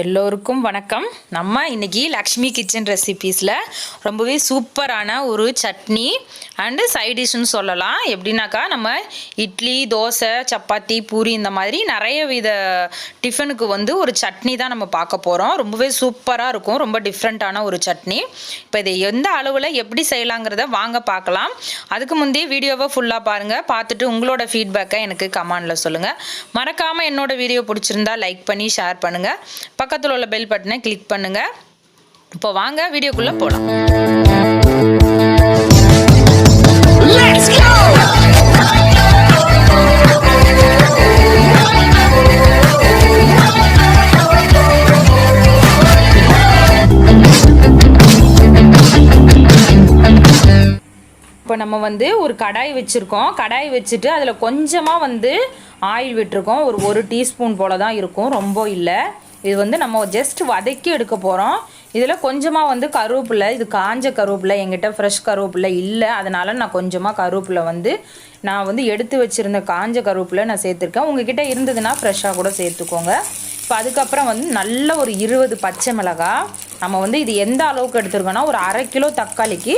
எல்லோருக்கும் வணக்கம். நம்ம இன்னைக்கு லக்ஷ்மி கிச்சன் ரெசிபீஸில் ரொம்பவே சூப்பரான ஒரு சட்னி அண்டு சைடிஷ்னு சொல்லலாம். எப்படின்னாக்கா நம்ம இட்லி தோசை சப்பாத்தி பூரி இந்த மாதிரி நிறைய வித டிஃபனுக்கு வந்து ஒரு சட்னி தான் நம்ம பார்க்க போகிறோம் ரொம்பவே சூப்பராக இருக்கும். ரொம்ப டிஃப்ரெண்ட்டான ஒரு சட்னி. இப்போ இதை எந்த அளவில் எப்படி செய்யலாங்கிறத வாங்க பார்க்கலாம். அதுக்கு முந்தைய வீடியோவை ஃபுல்லாக பாருங்கள் பார்த்துட்டு உங்களோட ஃபீட்பேக்கை எனக்கு கமெண்டில் சொல்லுங்கள் மறக்காமல் என்னோடய வீடியோ பிடிச்சிருந்தா லைக் பண்ணி ஷேர் பண்ணுங்கள் பக்கத்தில் உள்ள பெல் பட்டனை கிளிக் பண்ணுங்கள் இப்போ வாங்க வீடியோக்குள்ளே போகலாம் இப்போ நம்ம வந்து ஒரு கடாய் வச்சுருக்கோம். கடாய் வச்சுட்டு அதில் கொஞ்சமாக வந்து ஆயில் விட்டுருக்கோம். ஒரு ஒரு டீஸ்பூன் போல தான் இருக்கும். ரொம்ப இல்லை. இது வந்து நம்ம ஜஸ்ட் வதக்கி எடுக்க போகிறோம் இதில் கொஞ்சமாக வந்து கருவேப்பிலை இது காஞ்ச கருவேப்பிலை எங்கிட்ட ஃப்ரெஷ் கருவேப்பிலை இல்லை. அதனால் நான் கொஞ்சமாக கருவேப்பிலை வந்து நான் வந்து எடுத்து வச்சுருந்த காஞ்ச கருவேப்பிலை நான் சேர்த்துருக்கேன். உங்ககிட்ட இருந்ததுன்னா ஃப்ரெஷ்ஷாக கூட சேர்த்துக்கோங்க. இப்போ அதுக்கப்புறம் வந்து நல்ல ஒரு இருபது பச்சை மிளகாய் நம்ம வந்து இது எந்த அளவுக்கு எடுத்துருக்கோன்னா ஒரு அரை கிலோ தக்காளிக்கு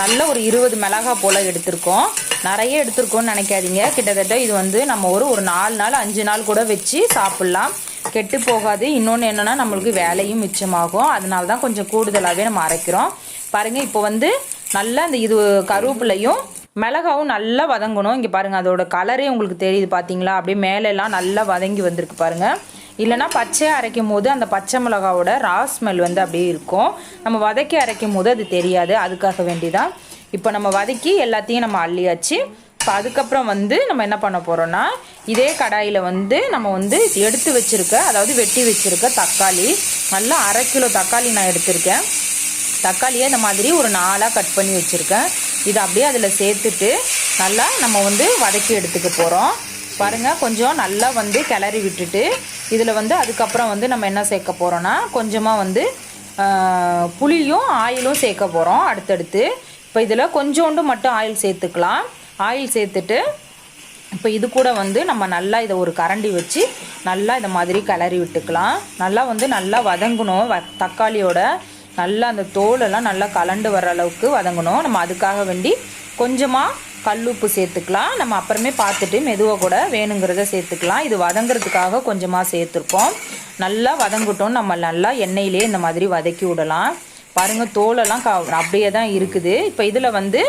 நல்ல ஒரு இருபது மிளகாய் போல் எடுத்திருக்கோம். நிறைய எடுத்திருக்கோம்னு நினைக்காதீங்க. கிட்டத்தட்ட இது வந்து நம்ம ஒரு ஒரு நாலு நாள் அஞ்சு நாள் கூட வச்சு சாப்பிட்லாம். கெட்டு போகாது. இன்னொன்று என்னென்னா நம்மளுக்கு வேலையும் மிச்சமாகும். அதனால தான் கொஞ்சம் கூடுதலாகவே நம்ம அரைக்கிறோம். பாருங்கள் இப்போ வந்து நல்லா இந்த இது கருவேப்பிலையும் மிளகாவும் நல்லா வதங்கணும். இங்கே பாருங்கள் அதோட கலரே உங்களுக்கு தெரியுது பார்த்தீங்களா அப்படியே மேலெல்லாம் நல்லா வதங்கி வந்திருக்கு பாருங்கள் இல்லைனா பச்சையாக அரைக்கும் போது அந்த பச்சை மிளகாவோட ரா ஸ்மெல் வந்து அப்படியே இருக்கும். நம்ம வதக்கி அரைக்கும் போது அது தெரியாது. அதுக்காக வேண்டிதான். இப்போ நம்ம வதக்கி எல்லாத்தையும் நம்ம அள்ளியாச்சு. இப்போ அதுக்கப்புறம் வந்து நம்ம என்ன பண்ண போகிறோம்னா இதே கடாயில் வந்து நம்ம வந்து எடுத்து வச்சுருக்க அதாவது வெட்டி வச்சுருக்க தக்காளி நல்லா அரை கிலோ தக்காளி நான் எடுத்திருக்கேன். தக்காளியை இந்த மாதிரி ஒரு நாலாக கட் பண்ணி வச்சுருக்கேன். இதை அப்படியே அதில் சேர்த்துட்டு நல்லா நம்ம வந்து வதக்கி எடுத்துக்க போகிறோம் பாருங்கள் கொஞ்சம் நல்லா வந்து கிளறி விட்டுட்டு இதில் வந்து அதுக்கப்புறம் வந்து நம்ம என்ன சேர்க்க போகிறோன்னா கொஞ்சமாக வந்து புளியும் ஆயிலும் சேர்க்க போகிறோம் அடுத்தடுத்து. இப்போ இதில் கொஞ்சோண்டு மட்டும் ஆயில் சேர்த்துக்கலாம். ஆயில் சேர்த்துட்டு இப்போ இது கூட வந்து நம்ம நல்லா இதை ஒரு கரண்டி வச்சு நல்லா இந்த மாதிரி கிளறி விட்டுக்கலாம். நல்லா வந்து நல்லா வதங்கணும். வ தக்காளியோட நல்லா அந்த தோலெல்லாம் நல்லா கலண்டு வர அளவுக்கு வதங்கணும். நம்ம அதுக்காக வேண்டி கொஞ்சமாக கல்லுப்பு சேர்த்துக்கலாம். நம்ம அப்புறமே பார்த்துட்டு மெதுவாக கூட வேணுங்கிறத சேர்த்துக்கலாம். இது வதங்குறதுக்காக கொஞ்சமாக சேர்த்துருக்கோம் நல்லா வதங்கட்டும். நம்ம நல்லா எண்ணெயிலே இந்த மாதிரி வதக்கி விடலாம். பாருங்கள் தோலெல்லாம் க அப்படியே தான் இருக்குது. இப்போ இதில் வந்து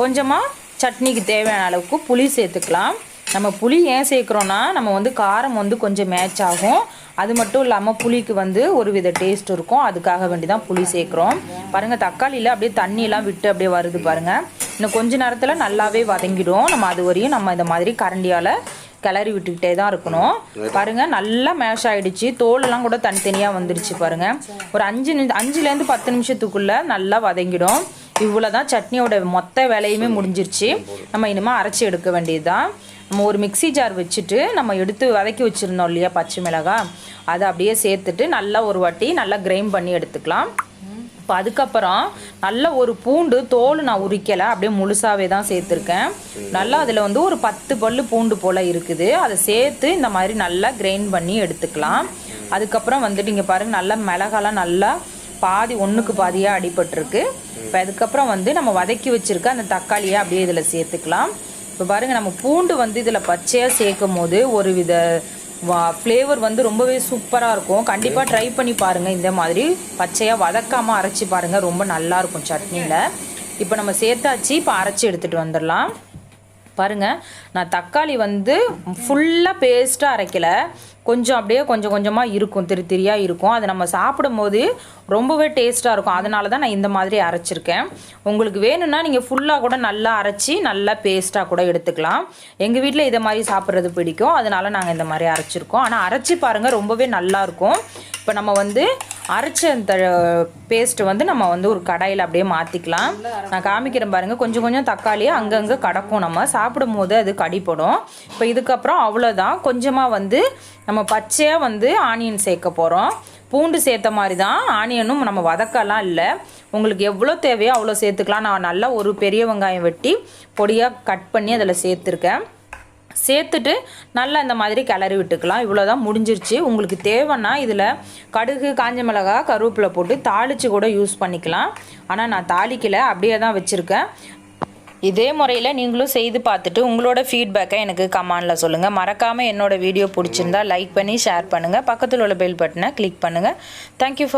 கொஞ்சமாக சட்னிக்கு தேவையான அளவுக்கு புளி சேர்த்துக்கலாம். நம்ம புளி ஏன் சேர்க்குறோன்னா நம்ம வந்து காரம் வந்து கொஞ்சம் மேட்ச் ஆகும். அது மட்டும் இல்லாமல் புளிக்கு வந்து ஒரு வித டேஸ்ட் இருக்கும். அதுக்காக வேண்டி தான் புளி சேர்க்குறோம். பாருங்கள் தக்காளியில் அப்படியே தண்ணியெல்லாம் விட்டு அப்படியே வருது பாருங்கள் இன்னும் கொஞ்ச நேரத்தில் நல்லாவே வதங்கிடும். நம்ம அது வரையும் நம்ம இந்த மாதிரி கரண்டியால் கிளறி விட்டுக்கிட்டே தான் இருக்கணும். பாருங்கள் நல்லா மேஷ் ஆகிடுச்சு தோலெல்லாம் கூட தனித்தனியாக வந்துடுச்சு பாருங்கள் ஒரு அஞ்சு நிமிஷம் அஞ்சுலேருந்து பத்து நிமிஷத்துக்குள்ளே நல்லா வதங்கிடும். இவ்வளோ தான் சட்னியோட மொத்த வேலையுமே முடிஞ்சிருச்சு. நம்ம இனிமேல் அரைச்சி எடுக்க வேண்டியதுதான். நம்ம ஒரு மிக்ஸி ஜார் வச்சுட்டு நம்ம எடுத்து வதக்கி வச்சுருந்தோம் இல்லையா பச்சை மிளகாய் அதை அப்படியே சேர்த்துட்டு நல்லா ஒரு வாட்டி நல்லா கிரைண்ட் பண்ணி எடுத்துக்கலாம். இப்போ அதுக்கப்புறம் நல்ல ஒரு பூண்டு தோல் நான் உரிக்கலை அப்படியே முழுசாவே தான் சேர்த்துருக்கேன். நல்லா அதில் வந்து ஒரு பத்து பல்லு பூண்டு போல் இருக்குது. அதை சேர்த்து இந்த மாதிரி நல்லா கிரைண்ட் பண்ணி எடுத்துக்கலாம். அதுக்கப்புறம் வந்துட்டு இங்கே பாருங்க நல்லா மிளகாலாம் நல்லா பாதி ஒன்றுக்கு பாதியாக அடிபட்டிருக்கு. இப்போ அதுக்கப்புறம் வந்து நம்ம வதக்கி வச்சுருக்க அந்த தக்காளியை அப்படியே இதில் சேர்த்துக்கலாம். இப்போ பாருங்க நம்ம பூண்டு வந்து இதில் பச்சையாக சேர்க்கும் போது ஒரு வித வா ஃப்ளேவர் வந்து ரொம்பவே சூப்பராக இருக்கும். கண்டிப்பாக ட்ரை பண்ணி பாருங்கள் இந்த மாதிரி பச்சையாக வதக்காமல் அரைச்சி பாருங்கள் ரொம்ப நல்லா இருக்கும் சட்னியில். இப்போ நம்ம சேர்த்தாச்சு இப்போ அரைச்சி எடுத்துகிட்டு வந்துடலாம். பாருங்கள் நான் தக்காளி வந்து ஃபுல்லாக பேஸ்ட்டாக அரைக்கலை. கொஞ்சம் அப்படியே கொஞ்சம் கொஞ்சமாக இருக்கும் திரு திரியாக இருக்கும். அதை நம்ம சாப்பிடும்போது ரொம்பவே டேஸ்ட்டாக இருக்கும். அதனால தான் நான் இந்த மாதிரி அரைச்சிருக்கேன். உங்களுக்கு வேணும்னா நீங்கள் ஃபுல்லாக கூட நல்லா அரைச்சி நல்லா பேஸ்ட்டாக கூட எடுத்துக்கலாம். எங்கள் வீட்டில் இதை மாதிரி சாப்பிட்றது பிடிக்கும். அதனால நாங்கள் இந்த மாதிரி அரைச்சிருக்கோம். ஆனால் அரைச்சி பாருங்கள் ரொம்பவே நல்லாயிருக்கும் இப்போ நம்ம வந்து அரைச்ச அந்த பேஸ்ட் வந்து நம்ம வந்து ஒரு கடாயில் அப்படியே மாற்றிக்கலாம் நான் காமிக்கிறேன் பாருங்கள் கொஞ்சம் கொஞ்சம் தக்காளியை அங்கங்கே கடக்கும் நம்ம. சாப்பிடும் போது அது கடிப்படும் இப்போ இதுக்கப்புறம் அவ்வளோதான் கொஞ்சமாக வந்து நம்ம பச்சையாக வந்து ஆனியன் சேர்க்க போகிறோம் பூண்டு சேர்த்த மாதிரி தான் ஆனியனும் நம்ம வதக்கலாம் இல்லை. உங்களுக்கு எவ்வளோ தேவையோ அவ்வளோ சேர்த்துக்கலாம். நான் நல்லா ஒரு பெரிய வெங்காயம் வெட்டி பொடியாக கட் பண்ணி அதில் சேர்த்துருக்கேன். சேர்த்துட்டு நல்லா இந்த மாதிரி கிளறி விட்டுக்கலாம். இவ்வளோதான் முடிஞ்சிருச்சு. உங்களுக்கு தேவைன்னா இதில் கடுகு காஞ்ச மிளகா கருவேப்பிலை போட்டு தாளித்து கூட யூஸ் பண்ணிக்கலாம். ஆனால் நான் தாளிக்கலை. அப்படியே தான் வச்சுருக்கேன். இதே முறையில் நீங்களும் செய்து பார்த்துட்டு உங்களோட ஃபீட்பேக்கை எனக்கு கமானில் சொல்லுங்கள் மறக்காமல் என்னோடய வீடியோ பிடிச்சிருந்தா லைக் பண்ணி ஷேர் பண்ணுங்கள் பக்கத்தில் உள்ள பெல் பட்டனை கிளிக் பண்ணுங்கள் தேங்க்யூ ஃபார்